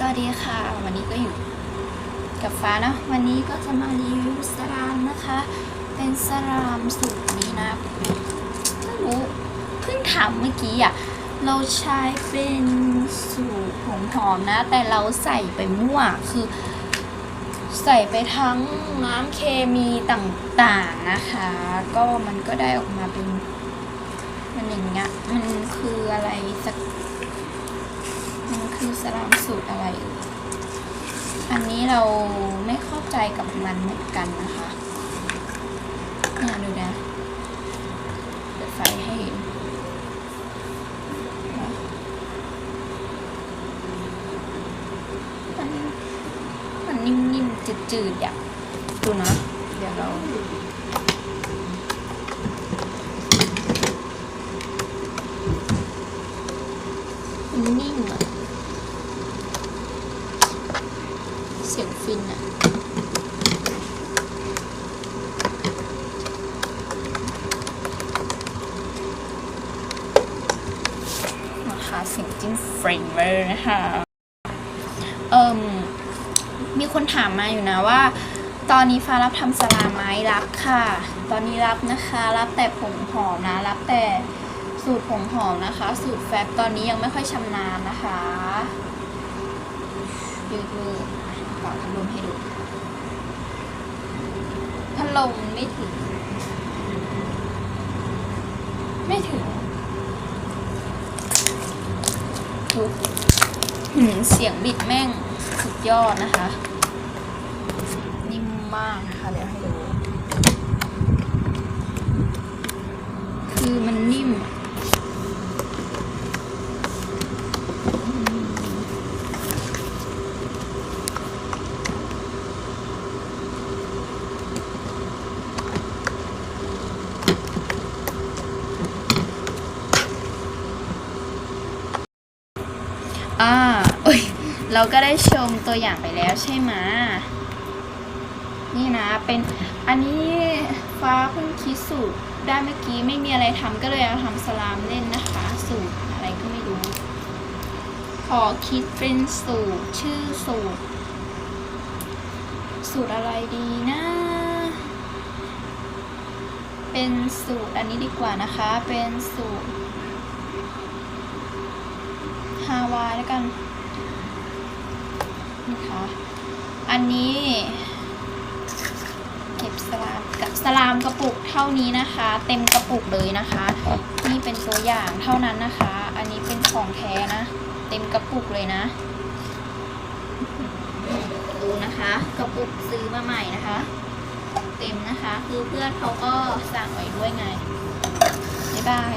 สวัสดีค่ะ วันนี้ก็อยู่กับฟ้าเนะวันนี้ก็จะมารีวิวสลามนะคะ เป็นสลามสูตรนี้นะไม่รู้เพิ่งถามเมื่อกี้อะเราใช้เป็นสูตรผงหอมนะ แต่เราใส่ไปมั่วคือ ใส่ไปทั้งน้ำเคมีต่างๆนะคะ ก็มันก็ได้ออกมาเป็นมันอย่างเงี้ยมันคืออะไรสัก อสลามสูตรอะไร อันนี้เราไม่เข้าใจกับมันเหมือนกันนะคะเนี่ยดูนะเปิดไฟให้เห็นมันมันนิ่มๆจืดๆอะดูนะ เดี๋ยวเรามันนิ่มอะ เสียงฟินอะนะคะเสียงจิ้มเฟรนเวอร์นะคะเอิมมีคนถามมาอยู่นะว่า ตอนนี้ฟ้ารับทำสลามไหมรับค่ะ ตอนนี้รับนะคะ รับแต่ผงหอมนะ รับแต่สูตรผงหอมนะคะ สูตรแฟบตอนนี้ยังไม่ค่อยชำนาญนะคะยืดมื อเป่าพัดลมให้ดูพัดลมไม่ถึง ไม่ถึงดูเสียงบิดแม่งสุดยอดนะคะ นิ่มมากนะคะเดี๋ยวให้ดู คือมันนิ่มอะ อ่าเอ้ยเราก็ได้ชมตัวอย่างไปแล้วใช่ไหมนี่นะเป็นอันนี้ฟ้าเพิ่งคิดสูตรได้เมื่อกี้ไม่มีอะไรทำก็เลยเอาทำสลามเล่นนะคะ สูตรอะไรก็ไม่รู้ ขอคิดเป็นสูตรชื่อสูตร สูตรอะไรดีนะ เป็นสูตรอันนี้ดีกว่านะคะ เป็นสูตร ฮาวายแล้วกันนะคะอันนี้เก็บสลามกับสลามกระปุกเท่านี้นะคะ เต็มกระปุกเลยนะคะ นี่เป็นตัวอย่างเท่านั้นนะคะ อันนี้เป็นของแท้นะ เต็มกระปุกเลยนะดูนะคะกระปุกซื้อมาใหม่นะคะ เต็มนะคะ คือเพื่อนเขาก็สั่งไว้ด้วยไงบ๊ายบาย